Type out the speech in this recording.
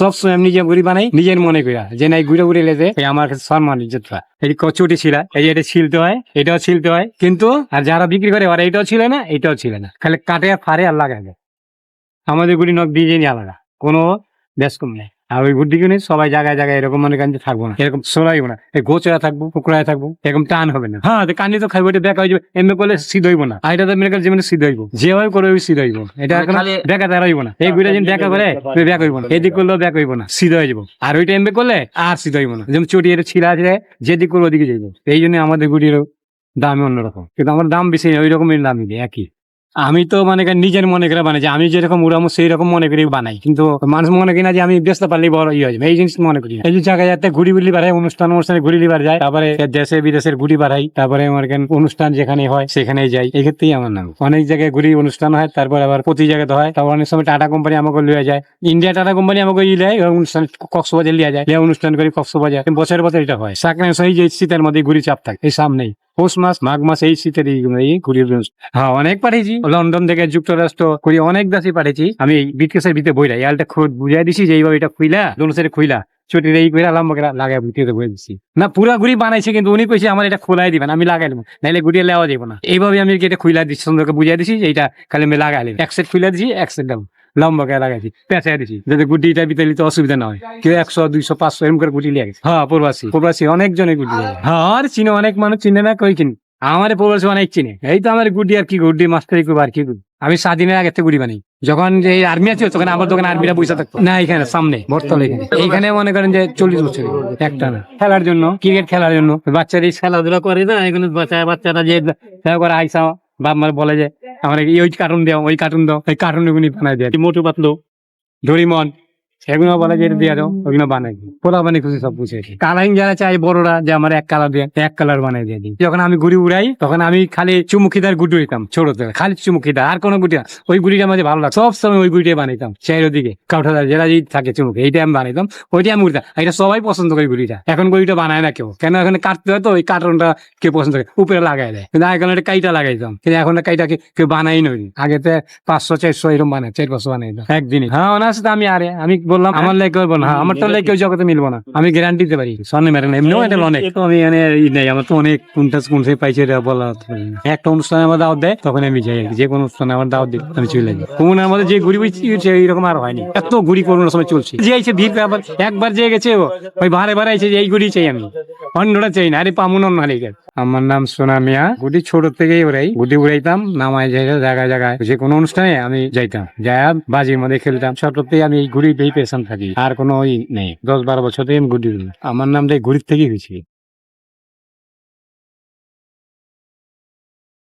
সবসময় আমি নিজে ঘুরি বানাই, নিজের মনে করি যে নাই ঘুরে ঘুরে লেজে আমার সম্মান ইজ্জতটা এই কচুটি ছিল এই এটা ছিলতে হয়, এটাও ছিলতে হয়। কিন্তু, আর যারা বিক্রি করে ওরা এটাও ছিল না, এটাও ছিল না। খালি কাটে ফারে আর লাগাবে আমাদের গুড়ি নখ দিয়ে আলাদা, কোনো ব্যাস কম নেই। আর ওই গুড়ি কিনে সবাই জায়গায় জায়গায় এরকম মনে করেন থাকব না। এরকম সোলাইবো না। এই গোচরা থাকব কুকুরায় থাকব এরকম টান হবে না। হ্যাঁ কান্দি তো খাইবো এটা দেখা হয়ে যাবে। এমনি করলে সিদ্ধ হইব না। আর এটা তো মনে করেন যেমন সিদ্ধ হইব। যেভাবে করে ওই সিদ্ধ হইব। এটা মানে দেখা তার হইব না। এই গুড়া যেন দেখা করে তুই ব্যাক হইব না। এদিক করলেও ব্যাক হইব না। সিদ্ধ হয়ে যাব। আর ওইটা এমনি করলে আর সিদ্ধ হইব না। যেমন চটি এটা ছিঁড়া আছে যেদিক করব ওদিকে যাইব। এই জন্য আমাদের গুড়ির দাম অন্যরকম। কিন্তু আমার দাম বেশি ওই রকমের দামই একই। আমি তো মানে নিজের মনে করে বানাই, যে আমি যেরকম উড়ামো সেই রকম মনে করে বানাই। কিন্তু মানুষ মনে কিনা যে আমি ব্যস্ত পারলে বড় ইয়ে হয়ে এই জিনিস মনে করি এই জায়গায় যাতে ঘুরি বুলি বাড়াই অনুষ্ঠান অনুষ্ঠানে ঘুরি লিবার যায় তারপরে দেশে বিদেশের ঘুরি বাড়াই, তারপরে আমার অনুষ্ঠান যেখানে হয় সেখানে যাই। এই ক্ষেত্রেই আমার নাম। অনেক জায়গায় ঘুরি অনুষ্ঠান হয়, তারপর আবার প্রতি জায়গাতে হয়। তারপর অনেক সময় টাটা কোম্পানি আমাকে লিয়ে যায়। ইন্ডিয়া টাটা কোম্পানি আমাকে ই ওই অনুষ্ঠান কক্সবাজার লিয়ে যায়। লিয়ে অনুষ্ঠান করি কক্সবাজার। বছর বছর এটা হয়। সাকরান সহি যে শীতের মধ্যে ঘুরি চাপ থাকে, এই সামনেই। পৌষ মাস, মাঘ মাস এই শীতের এই এই হ্যাঁ অনেক পাঠিয়েছি। লন্ডন থেকে যুক্তরাষ্ট্র করি অনেক দাসই পাঠিয়েছি। আমি বিটকেসের ভিতরে বইলা ইয়ালটা খুব বুঝাই দিছি যে এইভাবে এটা খুইলা দোনো সাইডে খুইলা। ছুটির এই করে আলাম করে লাগাই ভিতরে বই দিছি। না, পুরা ঘুরি বানাইছে কিন্তু উনি কইছে, আমার এটা খোলাই দিবেন, আমি লাগাই দেবো। নাইলে ঘুরিয়ে লেওয়া যাব না। এইভাবে আমি এটা খুইলা দিচ্ছি সুন্দরকে বুঝাই দিছি যে এটা খালি আমি লাগাই নেব এক সেট খুইলা দিছি, এক সেট দাম লম্বা করে লাগাইছি পেঁচাই দিছি যাতে গুটিটা নিতে অসুবিধা না হয়। কেউ একশো দুইশো পাঁচশো এরকম করে গুটি লিয়ে গেছে। হ্যাঁ প্রবাসী। প্রবাসী অনেক জনে গুটি হ্যাঁ আর চিনে অনেক মানুষ চিনে না কই কিনি? আমার প্রবাসী অনেক চিনে। এই তো আমার গুডি আর কি গুডি মাস্টারি করব আর কি আমি স্বাধীনের আগে থেকে গুড়ি বানাই। যখন যে আর্মি আছে তখন আমার দোকানে আর্মিরা পয়সা থাকতো। না এখানে সামনে বর্তলে এখানে। এইখানে মনে করেন যে চল্লিশ বছর একটা না। খেলার জন্য ক্রিকেট খেলার জন্য। বাচ্চারা খেলাধুলা করে না এখানে বাচ্চা বাচ্চারা যে আইসা বাপ মার বলে যে আমার ওই কার্টুন দাও ওই কার্টুন দাও ওই কার্টুন বানাই দেয় মোটু পাতলু ডরিমন। সেগুলো বলে যে দিয়ে দাও ওগুলো বানাই দিই। পোলা বানিয়ে খুশি সব বুঝে কালারিং যারা চাই বড়রা যে আমার এক কালার দিয়ে এক কালার বানাই দিয়ে দিই। যখন আমি ঘুড়ি উড়াই তখন আমি খালি চুমুখিদার গুটি হইতাম ছোট থেকে খালি চুমুখিদার আর কোনো গুটি ওই গুটিটা আমাদের ভালো লাগে সব সময় ওই গুটিটা বানাইতাম চাইর দিকে কাউঠাদার যেটা যদি থাকে চুমুক এইটা আমি বানাইতাম ওইটা আমি উড়তাম। এটা সবাই পছন্দ করে গুটিটা এখন গুটিটা বানায় না কেউ। কেন এখানে কাটতে হয় তো ওই কার্টনটা কেউ পছন্দ করে। উপরে লাগাই দেয়। কিন্তু এখন একটা কাইটা লাগাইতাম। কিন্তু এখন কাইটা কেউ বানাই নই আগেতে পাঁচশো চারশো এরকম বানায় চার পাঁচশো বানাইতাম। একদিনে। হ্যাঁ ওনার সাথে আমি আরে আমি বললাম আমার লেগে করব না। আমার তো লেগে কেউ জগতে মিলবো না। আমি গ্যারান্টি দিতে পারি। স্বর্ণ মেরে না এমনিও এটা অনেক। আমি এখানে ই নেই আমার তো অনেক কোনটা কোন পাইছে এটা বলা। একটা অনুষ্ঠানে আমার দাওয়াত দেয় তখন আমি যাই যে কোনো অনুষ্ঠানে আমার দাওয়াত দিই আমি চলে যাই। কোমনের মধ্যে যে ঘুরি বুঝছি এইরকম আর হয়নি। এত ঘুরি করোনার সময় চলছে। যে আইছে ভিড় আবার একবার যে গেছে ওই বারে বারে আইছে যে এই ঘুরি চাই আমি। অন্যটা চাই না আরে পামুন অন্য হালিকে। আমার নাম সোনা মিয়া। গুটি ছোট থেকেই উড়াই গুটি উড়াইতাম, নামায় জায়গায় জায়গায়। যে কোনো অনুষ্ঠানে আমি যাইতাম। যাই বাজির মধ্যে খেলতাম। ছোট থেকে আমি ঘুড়ি পেয়ে পেছন থাকি। আর কোনো ওই নেই। দশ বারো বছর থেকে আমি গুটি আমার নামটা এই ঘুড়ির থেকেই হয়েছে।